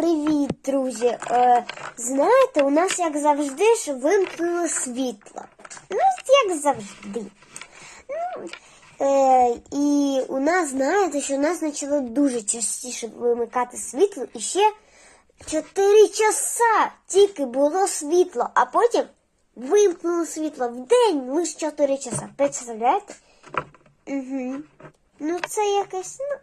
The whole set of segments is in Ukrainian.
Привіт, друзі. Е, знаєте, у нас, як завжди, ж вимкнуло світло. Ну, як завжди. Ну, е, і у нас, знаєте, що у нас почало дуже частіше вимикати світло, і ще 4 часа тільки було світло, а потім вимкнуло світло в день лише 4 часа. Представляєте? Угу. Ну, це якесь, ну.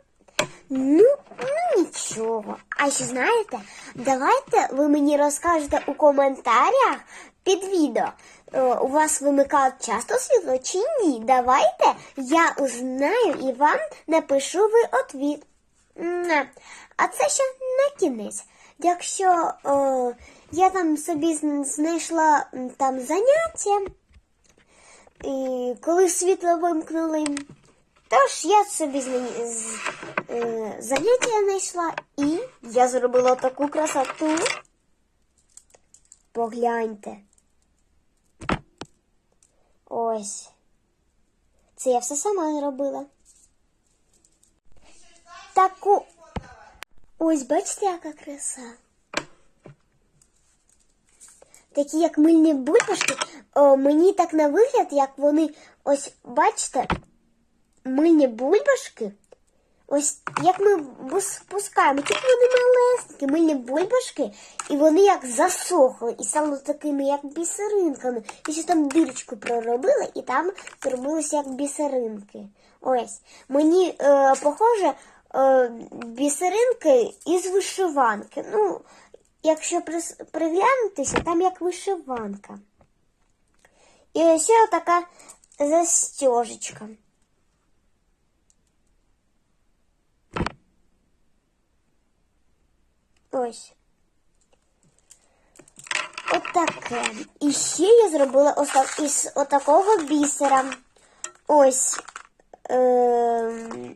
Ну, ну нічого. А ще знаєте, давайте ви мені розкажете у коментарях під відео. е, У вас вимикають часто світло чи ні? Давайте я узнаю і вам напишу ви отвіт. А це ще на кінець. Якщо е, я там собі знайшла там заняття, і коли світло вимкнули, Тож я собі е, заняття знайшла і я зробила таку красоту. Погляньте. Ось. Це я все сама зробила. Таку. Ось бачите, яка краса. Такі як мильні бульбашки, о, мені так на вигляд, як вони, ось бачите, мильні бульбашки. Ось як ми бус- пускаємо, тільки вони малесенькі, мильні бульбашки, і вони як засохли і стали такими, як бісеринками. І ще там дирочку проробили, і там зробилися як бісеринки. Ось. Мені е, похоже е, бісеринки із вишиванки. Ну, якщо приглянутися, там як вишиванка. І ще така застежечка. Ось. Отаке. І ще я зробила ось із отакого бісера. Ось. Ем,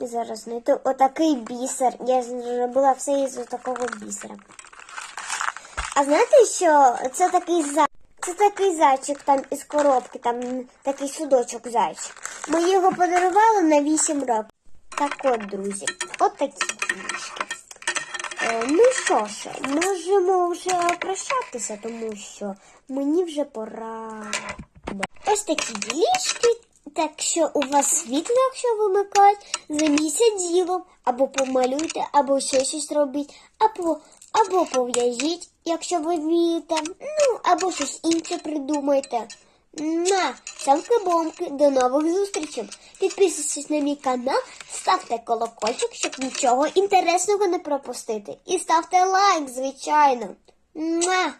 зараз знайду отакий бісер. Я зробила все із отакого бісера. А знаєте, що це такий за... Це такий зайчик там із коробки, там такий судочок зайчик. Ми його подарували на 8 років. Так от, друзі, от такі книжки. Що ж, можемо вже прощатися, тому що мені вже пора. Ось такі ліжки. Так що у вас світло, якщо вимикають, займіться ділом, або помалюйте, або ще щось робіть, або, або пов'яжіть, якщо ви вмієте, ну, або щось інше придумайте. На, цямки-бомки, до нових зустрічей. Підписуйтесь на мій канал, ставте колокольчик, щоб нічого інтересного не пропустити. І ставте лайк, звичайно. Муа!